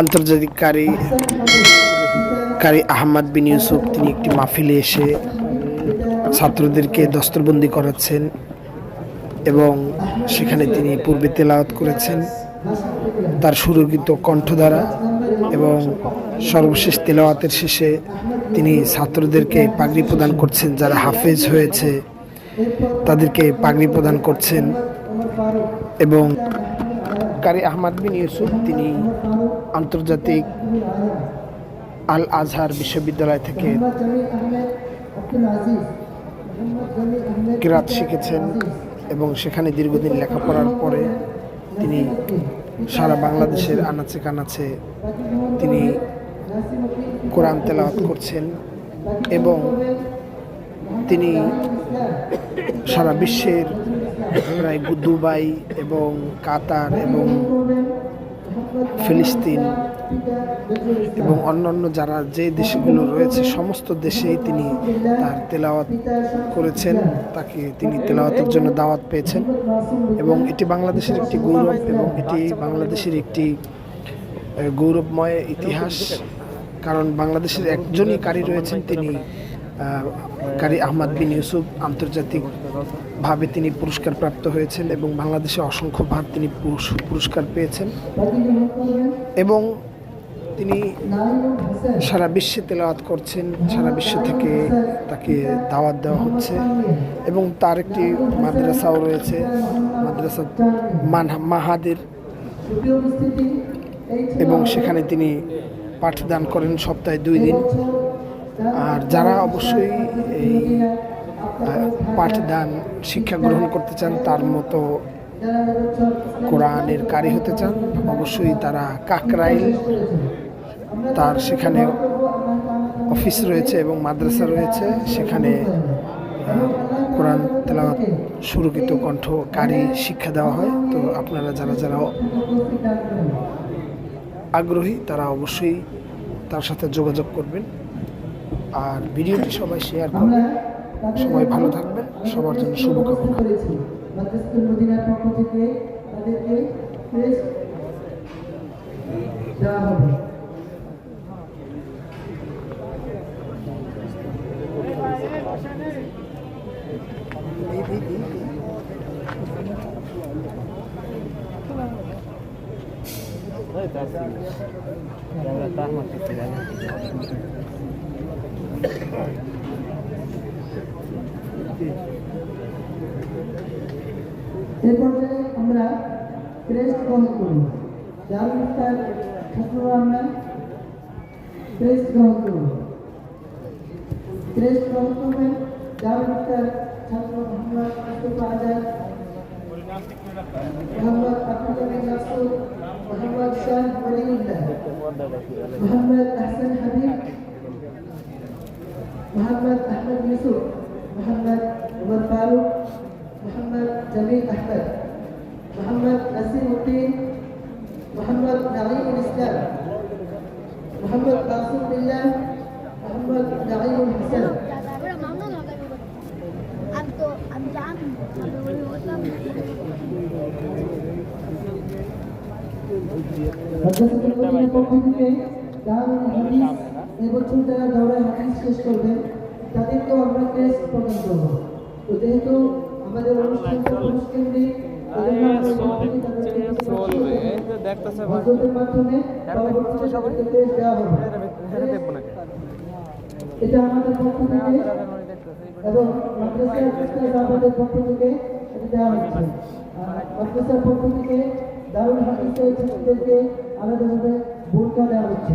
আন্তর্জাতিক কারি কারি আহমদ বিন ইউসুফ, তিনি একটি মাহফিলে এসে ছাত্রদেরকে দস্তরবন্দি করাচ্ছেন এবং সেখানে তিনি পূর্বে তেলাওয়াত করেছেন। তার সুরক্ষিত কণ্ঠ দ্বারা এবং সর্বশেষ তেলাওয়াতের শেষে তিনি ছাত্রদেরকে পাগড়ি প্রদান করছেন, যারা হাফেজ হয়েছে, তাদেরকে পাগড়ি প্রদান করছেন এবং কারি আহমদ বিন ইউসুফ, তিনি আন্তর্জাতিক আল আজহার বিশ্ববিদ্যালয় থেকে কিরাত শিখেছেন এবং সেখানে দীর্ঘদিন লেখাপড়ার পরে তিনি সারা বাংলাদেশের আনাচে কানাচে তিনি কোরআন তেলাওয়াত করছেন এবং তিনি সারা বিশ্বের প্রায় দুবাই এবং কাতার এবং ফিলিস্তিন এবং অন্যান্য যারা যে দেশগুলো রয়েছে, সমস্ত দেশেই তিনি তার তেলাওয়াত করেছেন, তাকে তিনি তেলাওয়াতের জন্য দাওয়াত পেয়েছেন এবং এটি বাংলাদেশের একটি গৌরব এবং এটি বাংলাদেশের একটি গৌরবময় ইতিহাস। কারণ বাংলাদেশের একজনই কারি রয়েছেন তিনি কারি আহমদ বিন ইউসুফ আন্তর্জাতিকভাবে তিনি পুরস্কার প্রাপ্ত হয়েছেন এবং বাংলাদেশে অসংখ্যবার তিনি পুরস্কার পেয়েছেন। এবং তিনি সারা বিশ্বে তেলাওয়াত করছেন, সারা বিশ্ব থেকে তাকে দাওয়াত দেওয়া হচ্ছে এবং তার একটি মাদ্রাসাও রয়েছে, মাদ্রাসা মাহাদের। এবং সেখানে তিনি পাঠদান করেন সপ্তাহে দুই দিন। আর যারা অবশ্যই এই পাঠদান, শিক্ষা গ্রহণ করতে চান, তার মতো কোরআনের কারি হতে চান, অবশ্যই তারা কাকরাইল, তার সেখানে অফিস রয়েছে এবং মাদ্রাসা রয়েছে, সেখানে কোরআন তেলাওয়াত সুরক্ষিত কণ্ঠ কারি শিক্ষা দেওয়া হয়। তো আপনারা যারা যারা আগ্রহী, তারা অবশ্যই তার সাথে যোগাযোগ করবেন। আর ভিডিওটি সবাই শেয়ার করবেন সবাই ভালো থাকবেন। সবার জন্য শুভকামনা। মদিনার পক্ষ থেকে পর্যায়ে আমরা ক্রেস্ট গ্রহণ করি। যার তার ছাত্ররা আমরা ক্রেস্ট গ্রহণ করব ক্রেস্ট গ্রহণ করবেন, যার তার ছাত্র মোহাম্মদ মুস্তফা আজাদ মোহাম্মদ আব্দুল নাসুর, মোহাম্মদ শাহ ওলিউল্লাহ মোহাম্মদ আহসান হাবিব মোহাম্মদ আহমদ ইউসুফ মোহাম্মদ উমর ফারুক মোহাম্মদ জামিল আহমদ মোহাম্মদ নাসির উদ্দিন মোহাম্মদ নাঈমুল ইসলাম মোহাম্মদ কাসুম বিল্লাহ Mohammad Naimul Hasan Pero mamá no এবছর যারা দাওরায় হাদিস শেষ করবেন তাদেরকেও আমরা টেস্ট প্রদান করব। তো যেহেতু আমাদের অনুষ্ঠানটা পুরুষ কেন্দ্রিক এজন্য আমরা সবাইকে তাদেরকে চলবে। এই যে দেখতেছে ভাই হজরতের মাধ্যমে পরবর্তীতে তাদেরকে টেস্ট দেওয়া হবে। এটা আমাদের পক্ষ থেকে এবং মাদ্রাসা আমাদের পক্ষ থেকে এটা দেওয়া হচ্ছে মাদ্রাসার পক্ষ থেকে দারুল হাদিসের ছাত্রদেরকে আলাদাভাবে বোরকা দেওয়া হচ্ছে।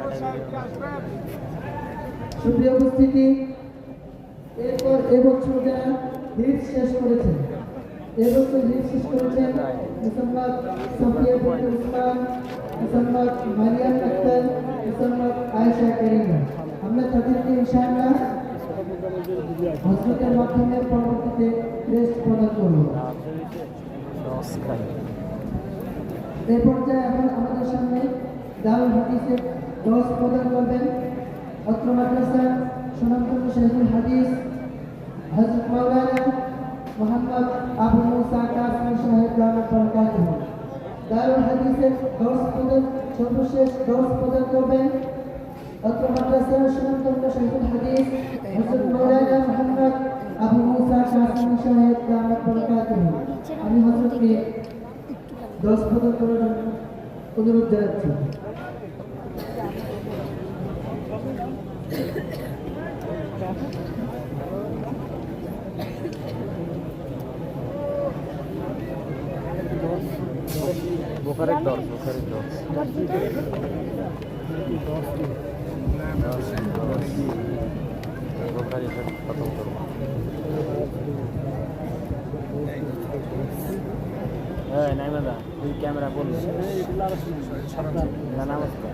সুপ্রিয় উপস্থিতি, এরপর এবছর যারা লিড শেষ করেছেন এবছর লিড শেষ করেছেন মুসাম্মদ সাফিয়া বিনতে উসমান, মোসাম্মদ মারিয়াম আক্তার, মোসাম্মদ আয়েশা করিমা। আমরা তাদেরকে ইনশাআল্লাহ হজরতের মাধ্যমে পরবর্তীতে ক্রেস্ট প্রদান করব। এই পর্যায়ে এখন আমাদের সামনে দারুল হাদিসের দশ প্রদান করবেন। অত্র মাদ্রাসা সুনামগঞ্জ শহীদুল হাদিস হজরত মাওলানা মোহাম্মদ আবু মুসা কাসমি সাহেব বরকাত দারুল হাদিসের দশ প্রদান, সর্বশেষ দশ প্রদান করবেন। অত্র মাদ্রাসা সুনামগঞ্জ শহীদুল হাদিস হজরত মাওলানা মোহাম্মদ আবু মুসা সাহেব বরকাত আমি হজরতকে দশ প্রদান করার অনুরোধ জানাচ্ছি। বোখারের দর বোখারের দর বোখারি খতম করব হ্যাঁ নাই দাদা তুই ক্যামেরা বললি না নমস্কার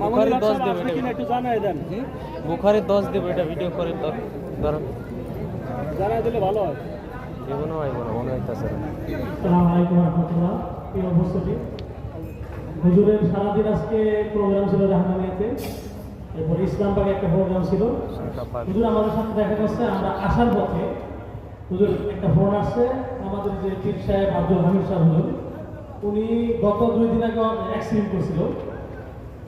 বুখারি দশ দেবে বুখারি দশ দেবে এটা ভিডিও করে ধরো। জানাই দিলে ভালো হয়। জীবনও আইব না মনে হইতেছে না। সালাম আলাইকুম রহমতুল্লাহ হুজুরের সারাদিন আজকে প্রোগ্রাম ছিল এরপর একটা প্রোগ্রাম ছিল। হুজুর আমাদের সাথে দেখা করছে আমরা আসার পথে হুজুর একটা ফোন আসছে আমাদের যে পীর সাহেব আব্দুল হামিদ সাহেব হুজুর। উনি গত দুই দিন আগে অ্যাক্সিডেন্ট করছিল।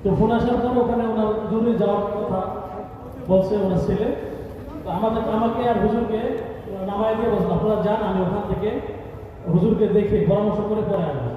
তো ফোন আসার পরে ওখানে ওনার জরুরি যাওয়ার কথা বলছে ওনার ছেলে। তো আমাদের, আমাকে আর হুজুরকে নামায় দিয়ে বলছে, আপনারা যান, আমি ওখান থেকে হুজুরকে দেখে পরামর্শ করে পরে আসব।